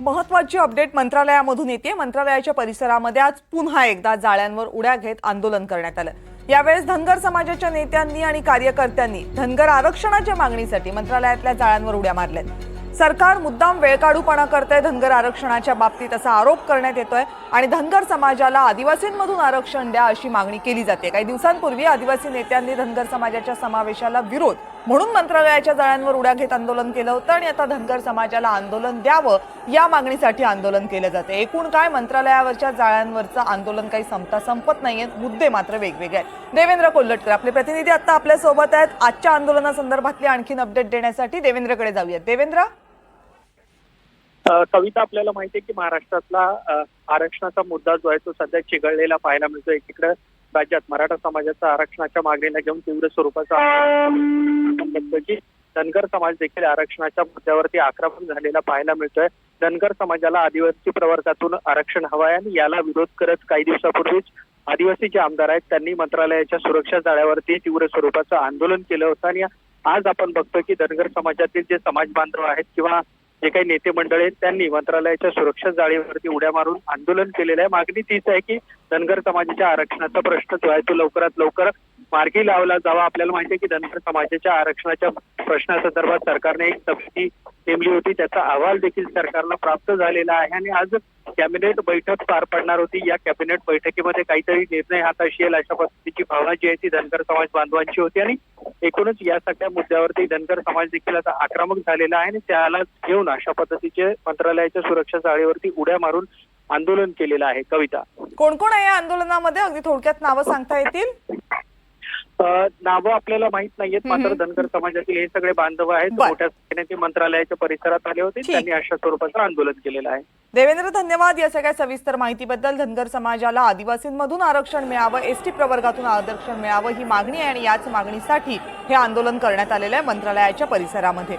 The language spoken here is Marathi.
एक महत्वाची अपडेट मंत्रालयामधून येते मंत्रालयाच्या परिसरामध्ये आज पुन्हा एकदा जाळ्यांवर उड्या घेत आंदोलन करण्यात आलं. यावेळेस धनगर समाजाच्या नेत्यांनी आणि कार्यकर्त्यांनी धनगर आरक्षणाच्या मागणीसाठी मंत्रालयातल्या जाळ्यांवर उड्या मारल्यात. सरकार मुद्दाम वेळकाढूपणा करतंय धनगर आरक्षणाच्या बाबतीत असा आरोप करण्यात येतोय आणि धनगर समाजाला आदिवासींमधून आरक्षण द्या अशी मागणी केली जाते. काही दिवसांपूर्वी आदिवासी नेत्यांनी धनगर समाजाच्या समावेशाला विरोध म्हणून मंत्रालयाच्या जाळ्यांवर उड्या घेत आंदोलन केलं होतं आणि आता धनगर समाजाला आंदोलन द्यावं या मागणीसाठी आंदोलन केलं जाते. एकूण काय मंत्रालयावरच्या जाळ्यांवरचं आंदोलन काही संपता संपत नाहीये मुद्दे मात्र वेगवेगळे आहेत. देवेंद्र कोल्हटकर आपले प्रतिनिधी आता आपल्यासोबत आहेत. आजच्या आंदोलनासंदर्भातली आणखीन अपडेट देण्यासाठी देवेंद्रकडे जाऊयात. देवेंद्र? कविता आपल्याला माहिती आहे की महाराष्ट्रातला आरक्षणाचा मुद्दा जो आहे तो सध्या चिघळलेला पाहायला मिळतो एकीकडे राज्यात मराठा समाजाचा आरक्षणाच्या मागणीला घेऊन तीव्र स्वरूपाचा की धनगर समाज देखील आरक्षणाच्या मुद्द्यावरती आक्रमक झालेला पाहायला मिळतोय. धनगर समाजाला आदिवासी प्रवर्गातून आरक्षण हवं आहे आणि याला विरोध करत काही दिवसापूर्वीच आदिवासी जे आमदार आहेत त्यांनी मंत्रालयाच्या सुरक्षा जाळ्यावरती तीव्र स्वरूपाचं आंदोलन केलं होतं. आणि आज आपण बघतो की धनगर समाजातील जे समाज बांधव आहेत किंवा जे काही नेते मंडळ आहेत त्यांनी मंत्रालयाच्या सुरक्षा जाळीवरती उड्या मारून आंदोलन केलेलं आहे. मागणी तीच आहे की धनगर समाजाच्या आरक्षणाचा प्रश्न जो आहे तो लवकरात लवकर मार्गी लावला जावा. आपल्याला माहिती आहे की धनगर समाजाच्या आरक्षणाच्या प्रश्नासंदर्भात सरकारने एक समिती नेमली होती. त्याचा अहवाल देखील सरकारला प्राप्त झालेला आहे आणि आज कॅबिनेट बैठक पार पडणार होती. या कॅबिनेट बैठकीमध्ये काहीतरी निर्णय हाताशी येईल अशा पद्धतीची भावना जी आहे ती धनगर समाज बांधवांची होती. आणि एकूणच या सगळ्या मुद्द्यावरती धनगर समाज देखील आता आक्रमक झालेला आहे आणि त्याला घेऊन अशा पद्धतीचे मंत्रालयाच्या सुरक्षा चाळीवरती उड्या मारून आंदोलन केलेलं आहे. कविता. कोण कोण आहे या आंदोलनामध्ये? अगदी थोडक्यात नावं सांगता येतील. नावं आपल्याला माहीत नाहीयेत मात्र. धनगर समाजातील हे सगळे बांधव आहेत. मोठ्या संख्येने ते मंत्रालयाच्या परिसरात आले होते. त्यांनी अशा स्वरूपाचं आंदोलन केलेलं आहे देवेंद्र धन्यवाद या सगळ्या सविस्तर माहितीबद्दल धनगर समाजाला आदिवासींमधून आरक्षण मिळावं एसटी प्रवर्गातून आरक्षण मिळावं ही मागणी आहे आणि याच मागणीसाठी हे आंदोलन करण्यात आलेलं आहे मंत्रालयाच्या परिसरामध्ये